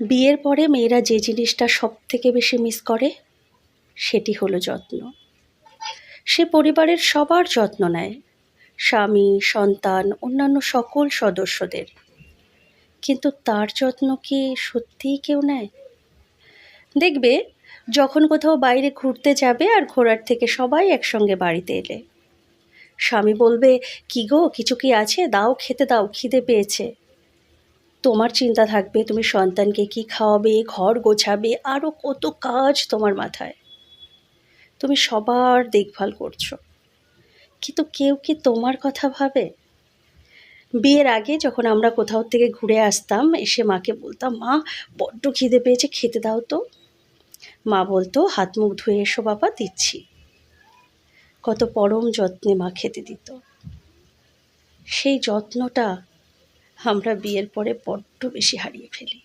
বিয়ের পরে মেয়েরা যে জিনিসটা সব থেকে বেশি মিস করে, সেটি হলো যত্ন। সে পরিবারের সবার যত্ন নেয়, স্বামী, সন্তান, অন্যান্য সকল সদস্যদের। কিন্তু তার যত্ন কি সত্যিই কেউ নেয়? দেখবে, যখন কোথাও বাইরে ঘুরতে যাবে আর ঘোরার থেকে সবাই একসঙ্গে বাড়িতে এলে। স্বামী বলবে, কি গো, কিছু কি আছে? দাও, খেতে দাও, খিদে পেয়েছে। তোমার চিন্তা থাকবে, তুমি সন্তানকে কি খাওয়াবে, ঘর গোছাবে আরও কত কাজ তোমার মাথায়। তুমি সবার দেখভাল করছ। কিন্তু কেউ কি তোমার কথা ভাবে? বিয়ের আগে যখন আমরা কোথাও থেকে ঘুরে আসতাম, এসে মাকে বলতাম, মা, বড্ড খিদে পেয়েছে, খেতে দাও তো। মা বলতো, হাত মুখ ধুয়ে এসো বাবা, দিচ্ছি। কত পরম যত্নে মা খেতে দিত। সেই যত্নটা আমরা বিয়ের পরে বড্ড বেশি হারিয়ে ফেলি।